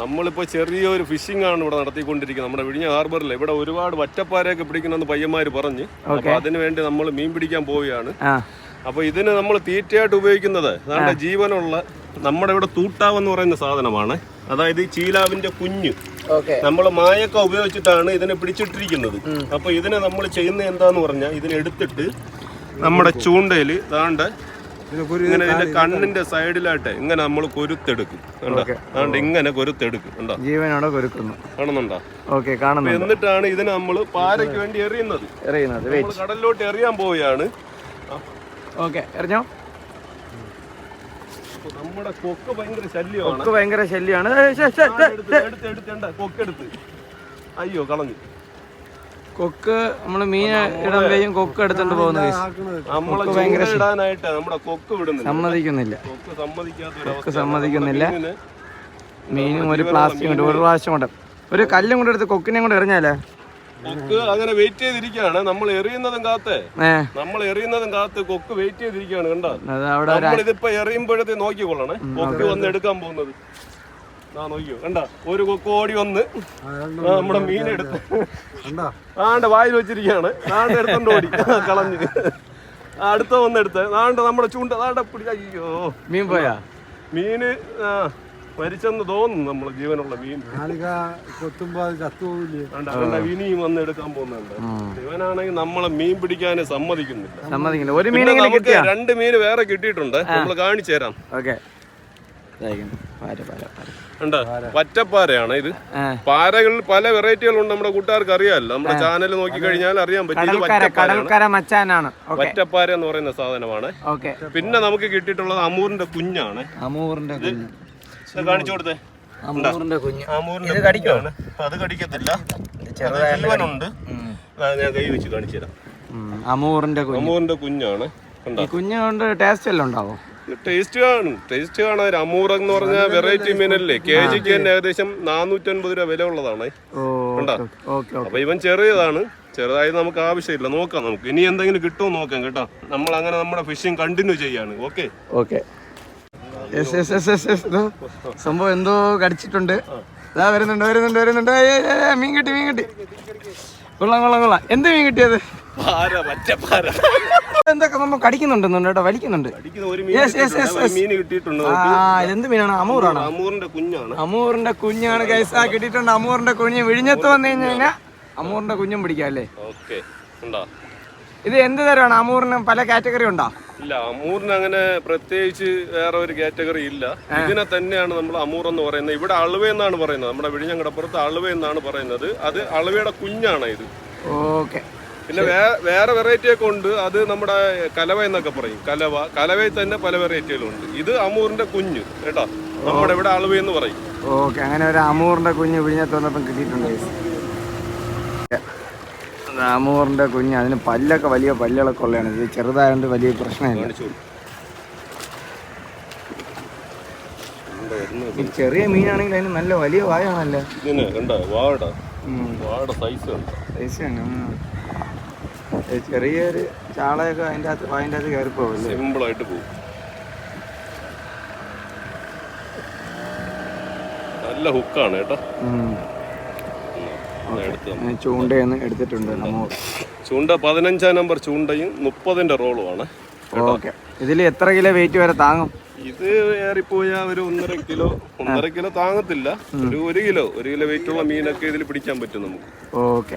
നമ്മളിപ്പോ ചെറിയൊരു ഫിഷിംഗ് ആണ് ഇവിടെ നടത്തിക്കൊണ്ടിരിക്കുന്നത്. നമ്മുടെ വിഴിഞ്ഞ ഹാർബറിൽ ഇവിടെ ഒരുപാട് വറ്റപ്പാരയൊക്കെ പിടിക്കണമെന്ന് പയ്യന്മാർ പറഞ്ഞ്. അപ്പോൾ അതിനുവേണ്ടി നമ്മൾ മീൻ പിടിക്കാൻ പോവുകയാണ്. അപ്പോൾ അപ്പൊ ഇതിന് നമ്മൾ തീറ്റയായിട്ട് ഉപയോഗിക്കുന്നത് നമ്മുടെ ജീവനുള്ള നമ്മുടെ ഇവിടെ തൂട്ടാവ് എന്ന് പറയുന്ന സാധനമാണ്. അതായത് ഈ ചീലാവിന്റെ കുഞ്ഞ്. നമ്മൾ മായൊക്കെ ഉപയോഗിച്ചിട്ടാണ് ഇതിനെ പിടിച്ചിട്ടിരിക്കുന്നത്. അപ്പോൾ ഇതിനെ നമ്മൾ ചെയ്യുന്ന എന്താന്ന് പറഞ്ഞാൽ ഇതിനെ എടുത്തിട്ട് നമ്മുടെ ചൂണ്ടയിൽ താണ്ട് ഇങ്ങനെ ഇതിന്റെ കണ്ണിന്റെ സൈഡിലായിട്ട് ഇങ്ങനെ നമ്മൾ കൊരുത്തെടുക്കും. കണ്ടോ? താണ്ട് ഇങ്ങനെ കൊരുത്തെടുക്കും. കണ്ടോ? ജീവനോടെ കൊരുക്കുന്നു കാണുന്നുണ്ടോ? ഓക്കെ കാണുന്നുണ്ട്. എന്നിട്ടാണ് ഇതിന് നമ്മൾ പാരയ്ക്ക് വേണ്ടി എറിയുന്നത്. എറിയുന്നത്. കടലിലോട്ട് എറിയാൻ പോവുകയാണ്. ഓക്കെ എറിഞ്ഞോ? നമ്മുടെ കൊക്ക് ഭയങ്കര ശല്യമാണ്. കൊക്ക് ഭയങ്കര ശല്യമാണ്. കൊക്കെടുത്ത്. അയ്യോ കളഞ്ഞു. കൊക്ക് നമ്മൾ മീൻ ഇടാൻ കഴിയും കൊക്ക് എടുത്തോണ്ട് പോകുന്നത് ഭയങ്കര സമ്മതിക്കുന്നില്ല. കൊക്ക് സമ്മതിക്കാത്ത ഒരു അവസ്ഥ സമ്മതിക്കുന്നില്ല. മീനും ഒരു പ്ലാസ്റ്റിക് ഉണ്ട് ഒരു പ്രാവശ്യം കൊണ്ട്. ഒരു കല്ലും കൊണ്ട് എടുത്ത് കൊക്കിനെ കൊണ്ട് എറിഞ്ഞാലേ? കൊക്ക് അങ്ങനെ വെയിറ്റ് ചെയ്തിരിക്കുകയാണ്. നമ്മൾ എറിയുന്നതും കാത്ത്. നമ്മൾ എറിയുന്നതും കാത്ത് കൊക്ക് വെയിറ്റ് ചെയ്തിരിക്കുകയാണ് കണ്ടോ? നമ്മളിതിപ്പോ എറിയുമ്പോഴത്തെ നോക്കിക്കൊള്ളണേ. കൊക്ക് വന്ന് എടുക്കാൻ പോകുന്നത്. ആ നോക്കിയോ കണ്ട? ഒരു കൊക്കോടി ഓടി വന്ന് നമ്മുടെ മീൻ എടുത്തു ആണ്ട് വായിൽ വെച്ചിരിക്കുകയാണ്. ആണ്ട് എടുത്തോണ്ട് ഓടി. കളഞ്ഞ്. അടുത്ത വന്ന് എടുത്ത്. ആണ്ട് നമ്മുടെ ചൂണ്ട ആണ്ട പിടിച്ച അയ്യോ. മീൻ പോയാ? മീന് ആ മരിച്ചെന്ന് തോന്നുന്നു നമ്മളെ ജീവനുള്ള മീൻ. ഇനിയും വന്ന് എടുക്കാൻ പോകുന്നുണ്ട്. ഇവനാണെങ്കിൽ നമ്മളെ മീൻ പിടിക്കാൻ സമ്മതിക്കുന്നില്ല. സമ്മതിക്കില്ല ഒരു മീൻ നമുക്ക് കിട്ടിയാ? രണ്ട് മീൻ വേറെ കിട്ടിയിട്ടുണ്ട്. നമ്മൾ കാണിച്ചു തരാം. ഓക്കെ. പാര പാര പാര ഉണ്ട്? വറ്റപ്പാരയാണ് ഇത്. പാരകളിൽ പല വെറൈറ്റികളുണ്ട് നമ്മുടെ കൂട്ടുകാർക്ക് അറിയാമല്ലോ നമ്മുടെ ചാനൽ നോക്കി കഴിഞ്ഞാൽ അറിയാൻ പറ്റും. വറ്റപ്പാര എന്ന് പറയുന്ന സാധനമാണ്. പിന്നെ നമുക്ക് കിട്ടിയിട്ടുള്ളത് അമൂറിന്റെ കുഞ്ഞാണ്. അമൂറിന്റെ കാണിച്ചു കൊടുത്തേ. അമൂറിന്റെ കുഞ്ഞ്. അമൂറിന്റെ അത് കടിക്കത്തില്ല. അത് ജീവനുണ്ട്. ഞാൻ കൈ വെച്ച് കാണിച്ചു തരാം. അമൂറിന്റെ കുഞ്ഞ്. അമൂറിന്റെ കുഞ്ഞാണ്. കണ്ടോ? ഈ കുഞ്ഞ് കൊണ്ട് ടേസ്റ്റ് എല്ലാം ഉണ്ടാവും? ടേസ്റ്റ് കാണും. ടേസ്റ്റ് കാണാൻ അമൂറം എന്ന് പറഞ്ഞ വെറൈറ്റി മീനല്ലേ? കെ ജിക്ക് തന്നെ ഏകദേശം നാനൂറ്റൻപത് രൂപ വില ഉള്ളതാണ്. അപ്പൊ ഇവൻ ചെറിയതാണ്. ചെറുതായി നമുക്ക് ആവശ്യമില്ല. നോക്കാം നമുക്ക്. ഇനി എന്തെങ്കിലും കിട്ടുമോ നോക്കാം കേട്ടോ. നമ്മൾ അങ്ങനെ നമ്മുടെ ഫിഷിംഗ് കണ്ടിന്യൂ ചെയ്യാണ്. ഓക്കെ. ഓക്കെ സംഭവം എന്തോ കടിച്ചിട്ടുണ്ട്. ഇതാ വരുന്നുണ്ട് വരുന്നുണ്ട് വരുന്നുണ്ട്. മീൻ കിട്ടി മീൻ കിട്ടി. കൊള്ളാം കൊള്ളാം കൊള്ളാം. എന്ത് മീൻ കിട്ടിയത്? പാര എന്തൊക്കെ നമ്മൾ കടിക്കുന്നുണ്ടെന്നുണ്ട് കേട്ടോ വലിക്കുന്നുണ്ട്. Yes, yes, കിട്ടിയിട്ടുണ്ട്. yes, yes. മീൻ കിട്ടിയിട്ടുണ്ട് ആ ഇതെന്ത് മീനാണ്? അമൂറാണ്? അമൂറിന്റെ കുഞ്ഞാണ്. അമൂറിന്റെ കുഞ്ഞാണ് ഗൈസ് ആ കിട്ടിയിട്ടുണ്ട്. അമൂറിന്റെ കുഞ്ഞ് വിഴിഞ്ഞത്ത് വന്നു കഴിഞ്ഞു കഴിഞ്ഞാൽ അമൂറിന്റെ കുഞ്ഞും പിടിക്കാം അല്ലേ? ഓക്കെ. ഉണ്ടോ? ഇത് എന്ത് തരമാണ് അമൂറിന് പല കാറ്റഗറി ഉണ്ടോ? ഇല്ല അമൂറിന് അങ്ങനെ പ്രത്യേകിച്ച് വേറെ ഒരു കാറ്റഗറി ഇല്ല. ഇതിനെ തന്നെയാണ് നമ്മൾ അമൂർ എന്ന് പറയുന്നത്. ഇവിടെ അളുവ എന്നാണ് പറയുന്നത്. നമ്മുടെ വിഴിഞ്ഞങ്കടപ്പുറത്ത് അളുവ എന്നാണ് പറയുന്നത്. അത് അളുവയുടെ കുഞ്ഞാണ് ഇത്. ഓക്കെ. പിന്നെ വേറെ വെറൈറ്റി ഒക്കെ ഉണ്ട്. അത് നമ്മുടെ കലവ എന്നൊക്കെ പറയും. കലവ കലവയിൽ തന്നെ പല വെറൈറ്റികളുണ്ട് ഇത് അമൂറിന്റെ കുഞ്ഞ് കേട്ടോ? നമ്മുടെ ഇവിടെ അളവ് എന്ന് പറയും. ഓക്കെ അങ്ങനെ ഒരു അമൂറിന്റെ കുഞ്ഞ് വിഴിഞ്ഞത്ത് വന്നപ്പം കിട്ടിയിട്ടുണ്ട് അമൂറിന്റെ കുഞ്ഞ്. അതിന് പല്ലൊക്കെ വലിയ പല്ലുകളൊക്കെ ഉള്ളതാണ്. ഇത് ചെറുതായതുകൊണ്ട് വലിയ പ്രശ്നമില്ല. ഈ ചെറിയ മീനാണെങ്കിൽ അതിന് നല്ല വലിയ വായാണല്ലേ? സൈസ്. സൈസ്. ഇത് ചെറിയൊരു ചാളയൊക്കെ അതിന്റെ അകത്ത് അതിന്റെ അകത്ത് കയറി പോകും സിമ്പിൾ ആയിട്ട് പോകും. നല്ല ഹുക്കാണ് കേട്ടോ. ചൂണ്ടയെന്ന് എടുത്തിട്ടുണ്ട് ചൂണ്ട പതിനഞ്ചാം നമ്പർ ചൂണ്ടയും മുപ്പതിന്റെ ആണ് ഓക്കെ. ഇതിൽ എത്ര കിലോ വെയിറ്റ് വരെ താങ്ങും? ഇത് ഏറിപ്പോയാ ഒരു ഒന്നര കിലോ ഒന്നര കിലോ താങ്ങത്തില്ല. ഒരു ഒരു കിലോ ഒരു കിലോ വെയിറ്റ് ഉള്ള മീനൊക്കെ ഇതിൽ പിടിക്കാൻ പറ്റും നമുക്ക്. ഓക്കെ.